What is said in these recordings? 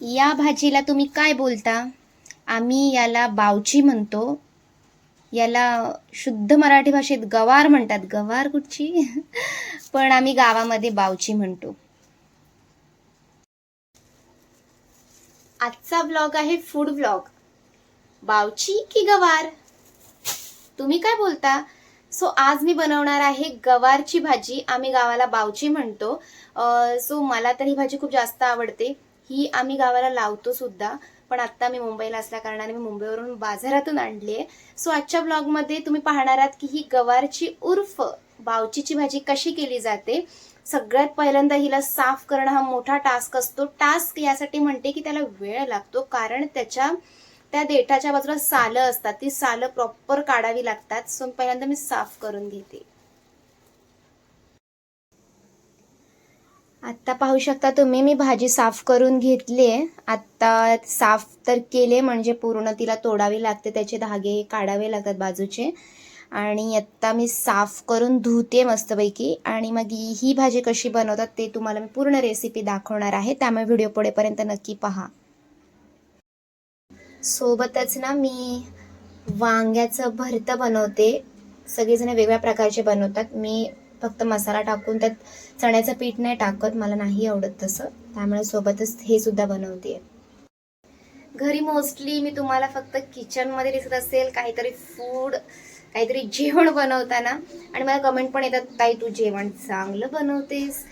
या भाजीला तुम्ही काय बोलता? आम्ही याला बावची म्हणतो. याला शुद्ध मराठी भाषेत गवार म्हणतात. गवार कुठची? पण आम्ही गावामध्ये बावची म्हणतो. आजचा ब्लॉग आहे फूड ब्लॉग. बावची की गवार? तुम्ही काय बोलता? सो आज मी बनवणार आहे गवारची भाजी. आम्ही गावाला बावची म्हणतो. सो मला तर ही भाजी खूप जास्त आवडते. ही आम्ही गावाला लावतो सुद्धा पण आत्ता मी मुंबईला असल्या कारणाने मी मुंबईवरून बाजारातून आणली आहे. सो आजच्या ब्लॉगमध्ये तुम्ही पाहणार आहात की ही गवारची उर्फ बावचीची भाजी कशी केली जाते? सगळ्यात पहिल्यांदा हिला साफ करणं हा मोठा टास्क असतो. टास्क यासाठी म्हणते की त्याला वेळ लागतो कारण त्याच्या त्या देठाच्या बाजूला सालं असतात. ती सालं प्रॉपर काढावी लागतात. सो पहिल्यांदा मी साफ करून घेते. आत्ता पाहू शकता तुम्ही मी भाजी साफ करून घेतली आहे. आत्ता साफ तर केले म्हणजे पूर्ण तिला तोडावी लागते त्याचे धागे काढावे लागतात बाजूचे. आणि आत्ता मी साफ करून धुते मस्तपैकी. आणि मग ही ही भाजी कशी बनवतात ते तुम्हाला मी पूर्ण रेसिपी दाखवणार आहे. त्यामुळे व्हिडिओ पुढेपर्यंत नक्की पहा. सोबतच ना मी वांग्याचं भरतं बनवते. सगळेजण वेगळ्या प्रकारचे बनवतात. मी फक्त मसाला टाकून त्यात चण्याचं पीठ नाही टाकत मला नाही आवडत तसं. त्यामुळे सोबतच हे सुद्धा बनवते घरी मोस्टली मी तुम्हाला फक्त किचनमध्ये दिसत असेल काहीतरी फूड काहीतरी जेवण बनवताना. आणि मला कमेंट पण येतात ताई तू जेवण चांगलं बनवतेस.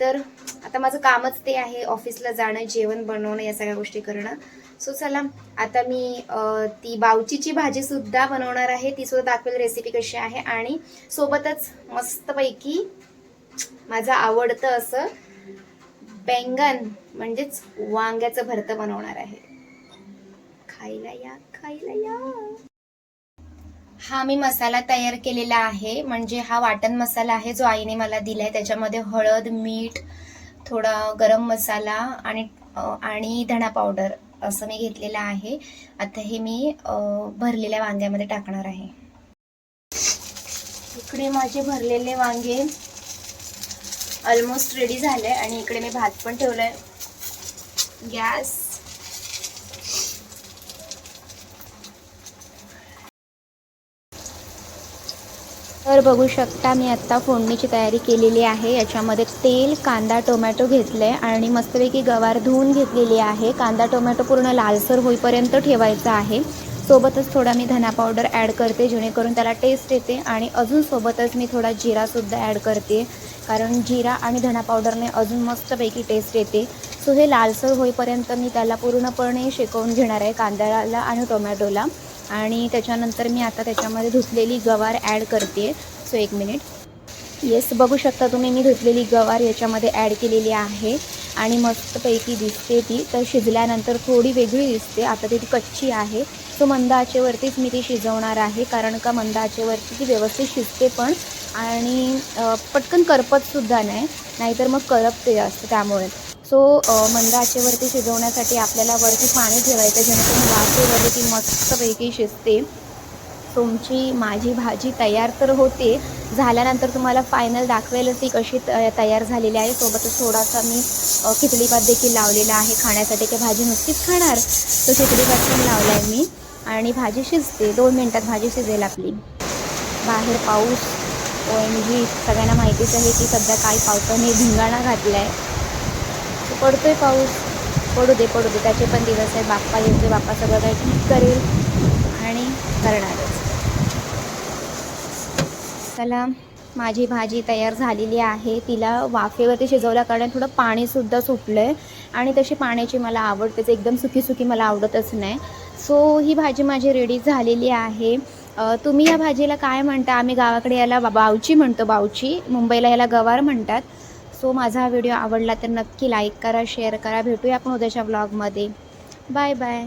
तर आता माझं कामच ते आहे ऑफिसला जाणं जेवण बनवणं या सगळ्या गोष्टी करणं. सो चला आता मी ती बावचीची भाजी सुद्धा बनवणार आहे. ती सुद्धा दाखवेल रेसिपी कशी आहे. आणि सोबतच मस्तपैकी माझं आवडतं असं बैंगन म्हणजेच वांग्याचं भरतं बनवणार आहे. खायला या खायला या. हा मी मसाला तयार केलेला आहे. म्हणजे हा वाटण मसाला आहे जो आईने मला दिलाय. त्याच्यामध्ये हळद मीठ थोडा गरम मसाला आणि आणि धणा पावडर. असं मी घेतलेलं आहे. आता हे मी भरलेल्या वांग्यामध्ये टाकणार आहे. इकडे माझे भरलेले वांगे ऑलमोस्ट रेडी झाले आणि इकडे मी भात पण ठेवलाय. गॅस. तर बघू शकता मी आत्ता फोडणीची तयारी केलेली आहे. याच्यामध्ये तेल कांदा टोमॅटो घेतले आणि मस्तपैकी गवार धुवून घेतलेली आहे. कांदा टोमॅटो पूर्ण लालसर होईपर्यंत ठेवायचा आहे. सोबतच थोडा मी धना पावडर ॲड करते जेणेकरून त्याला टेस्ट येते आणि अजून सोबतच मी थोडा जिरासुद्धा ॲड करते. कारण जिरा आणि धना पावडरने अजून मस्तपैकी टेस्ट येते. सो हे लालसर होईपर्यंत मी त्याला पूर्णपणे शेकवून घेणार आहे कांद्याला आणि टोमॅटोला. आणि त्याच्यानंतर मी आता त्याच्यामध्ये धुतलेली गवार ॲड करते. सो एक मिनिट येस बघू शकता तुम्ही मी धुतलेली गवार याच्यामध्ये ॲड केलेली आहे. आणि मस्तपैकी दिसते ती. तर शिजल्यानंतर थोडी वेगळी दिसते. आता ती कच्ची आहे. सो मंद आचेवरतीच मी ती शिजवणार आहे. कारण का मंद आचेवरती ती व्यवस्थित शिजते पण. आणि पटकन करपतसुद्धा नाही. नाहीतर मग करपते जास्त त्यामुळे. सो अ, मंद आचेवरती शिजवण्यासाठी आपल्याला वरती पाणी ठेवायचं जेणेकरून वाफेवरती ती मस्तपैकी शिजते. तुमची माझी भाजी तयार तर होते. झाल्यानंतर तुम्हाला फायनल दाखवेलच ती कशी त तयार झालेली आहे. सोबतच थोडासा मी खिचडीपात खिचडी भात देखील लावलेला आहे खाण्यासाठी. की भाजी नुसतीच खाणार. तो खिचडीपात पण लावला आहे मी. आणि भाजी शिजते. दोन मिनटात भाजी शिजेल आपली. बाहेर पाऊस ओ एम जी सगळ्यांना माहितीच आहे की सध्या काय पावसाने धिंगाणा घातला आहे पडतोय पाऊस. पडू दे पडू दे. त्याचे पण दिवस आहे बाप्पा येतोय बाप्पा सगळं काही ठीक करेल आणि करणारच. चला माझी भाजी तयार झालेली आहे. तिला वाफेवरती शिजवल्या कारण थोडं पाणीसुद्धा सुटलं आहे आणि तशी पाण्याची मला आवडतेच एकदम सुकी सुकी मला आवडतच नाही. सो ही भाजी माझी रेडी झालेली आहे. तुम्ही या भाजीला काय म्हणता? आम्ही गावाकडे याला बावची म्हणतो बावची. मुंबईला याला गवार म्हणतात. सो माझा हा व्हिडिओ आवडला तर नक्की लाईक करा शेअर करा. भेटूया आपण उद्याच्या ब्लॉगमध्ये बाय बाय